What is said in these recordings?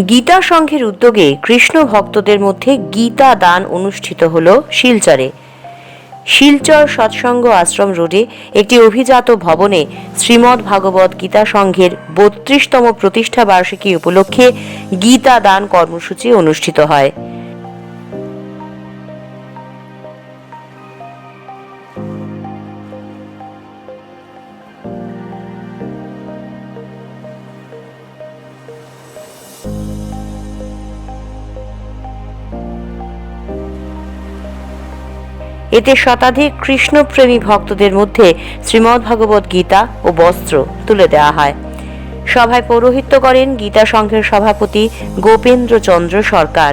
গীতা সংঘের উদ্যোগে কৃষ্ণ ভক্তদের মধ্যে গীতা দান অনুষ্ঠিত হল শিলচরে। শিলচর সৎসঙ্গ আশ্রম রোডে একটি অভিজাত ভবনে শ্রীমদ্ ভাগবত গীতা সংঘের বত্রিশতম প্রতিষ্ঠা বার্ষিকী উপলক্ষে গীতা দান কর্মসূচি অনুষ্ঠিত হয়। এতে শতাধিক কৃষ্ণপ্রেমী ভক্তদের মধ্যে শ্রীমদ্ ভাগবত গীতা ও বস্ত্র তুলে দেওয়া হয়। সভায় পৌরোহিত্য করেন গীতা সংঘের সভাপতি গোপেন্দ্রচন্দ্র সরকার।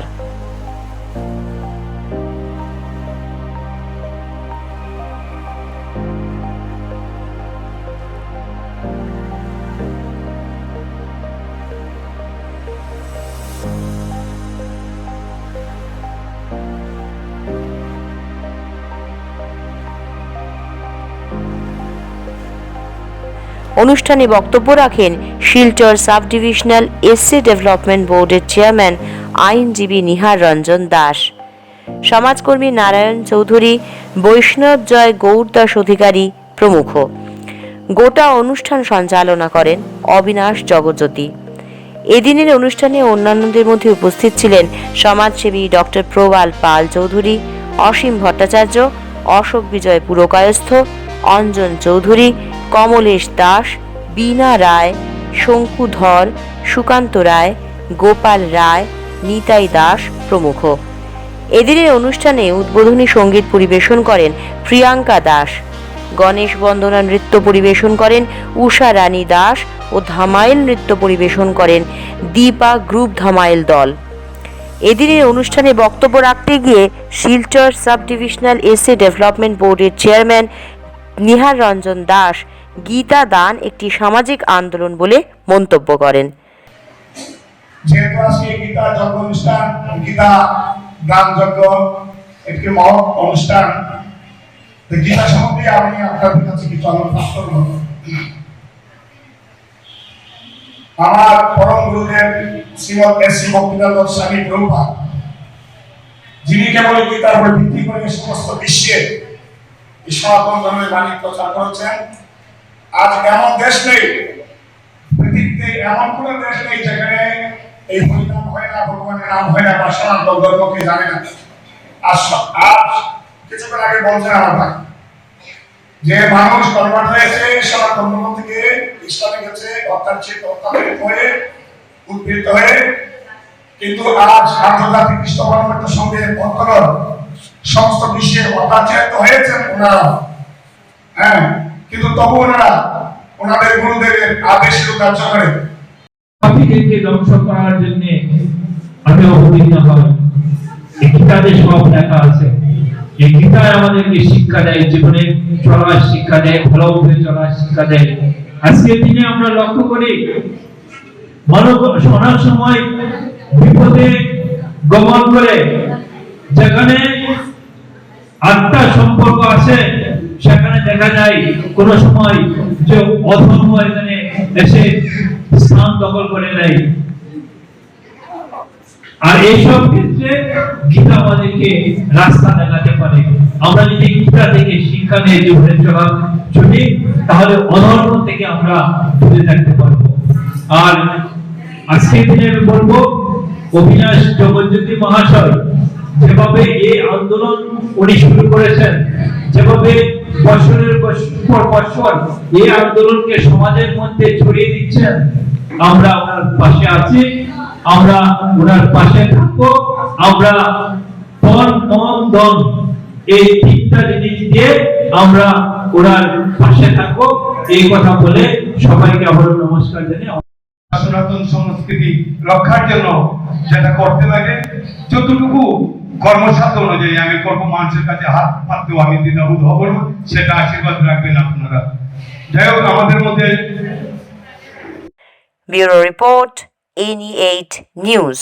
অনুষ্ঠানে বক্তব্য রাখেন Silchar sub divisional SC development বোর্ডের চেয়ারম্যান আইনজীবী নিহার রঞ্জন দাস। সমাজকর্মী নারায়ণ চৌধুরী, বৈষ্ণব জয় গৌরদাস অধিকারী প্রমুখ। গোটা অনুষ্ঠান সঞ্চালনা করেন অবিনাশ জগজ্যোতি। এদিনের অনুষ্ঠানে অন্যান্যদের মধ্যে উপস্থিত ছিলেন সমাজসেবী ডক্টর প্রবাল পাল চৌধুরী, অসীম ভট্টাচার্য, অশোক বিজয় পুরকায়স্থ, অঞ্জন চৌধুরী কমলেশ দাস, বীণা রায়, শঙ্কুধর, সুকান্ত রায়, গোপাল রায়, নিতাই দাস প্রমুখ। এদিনের অনুষ্ঠানে উদ্বোধনী সংগীত পরিবেশন করেন প্রিয়াঙ্কা দাস। গণেশ বন্দনা নৃত্য পরিবেশন করেন উষা রানী দাস ও ধামাইল নৃত্য পরিবেশন করেন দীপা গ্রুপ ধামাইল দল। এদিনের অনুষ্ঠানে বক্তব্য রাখতে গিয়ে Silchar sub divisional SA development বোর্ডের চেয়ারম্যান নিহার রঞ্জন দাস গীতা দান একটি সামাজিক আন্দোলন বলে মন্তব্য করেন। আমার পরম যিনি কেবল গীতার উপর ভিত্তি করে সমস্ত বিশ্বে সনাতন ধর্মের বাণী প্রচার করেছেন আজ এমন দেশ নেই, পৃথিবীতে এমন কোন দেশ নেই যেখানে এই হরিনাম হয় না, ভগবানের নাম হয় না, বা সনাতন ধর্মকে জানে না। স- আজ কিছুক্ষণ আগে বলছেন আমার ভাই, যে মানুষ কনভার্ট হয়েছে, সনাতন ধর্ম থেকে ইসলামে গেছে হয়ে, উদ্বৃত্ত হয়ে, কিন্তু আজ আন্তর্জাতিক খ্রিস্ট ধর্মের সঙ্গে অন্তর সমস্ত বিশ্বে অত্যাচারিত হয়েছেন ওনারা। হ্যাঁ কিন্তু তবু ওনারা, ওনাদের গুরুদেবের আদেশের কার্য করে। পাখিদেরকে ধ্বংস করার জন্য আমি অবতীর্ণ হই এই গীতাতে সব লেখা আছে। এই গীতায় আমাদেরকে শিক্ষা দেয়, জীবনে চলার শিক্ষা দেয় চলার শিক্ষা দেয়। আজকের দিনে আমরা লক্ষ্য করি, মানব অনেক সময় বিপদে গমন করে। যেখানে আত্মা সম্পর্ক আছে সেখানে দেখা যায় কোন সময় যে অধর্ম এখানে এসে স্থান দখল করে নেয়। আর এইসব ক্ষেত্রে গীতা আমাদেরকে রাস্তা দেখাতে পারে। আমরা যদি গীতা থেকে শিক্ষা নিয়ে তাহলে অধর্ম থেকে আমরা দূরে থাকতে পারব। আর আজকের দিনে আমি বলব অবিনাশ জগজ্যোতি মহাশয় যেভাবে এই আন্দোলন উনি শুরু করেছেন বছরের পর বছর এই আন্দোলনকে সমাজের মধ্যে ছড়িয়ে দিচ্ছেন। আমরা ওনার পাশে আছি, আমরা ওনার পাশে থাকব, আমরা তন মন, ধন, এই তিনটা জিনিস দিয়ে আমরা ওনার পাশে থাকব। এই কথা বলে সবাইকে আবারও নমস্কার জানিয়ে সনাতন সংস্কৃতি রক্ষার জন্য যেটা করতে লাগে, যতটুকু কর্মসাধ্য অনুযায়ী আমি করব, মানুষের কাছে হাত পাততেও আমি দ্বিধাবোধ হব না, সেটা আশীর্বাদ রাখবেন আপনারা। যাই হোক, আমাদের মধ্যে bureau report, N eight news.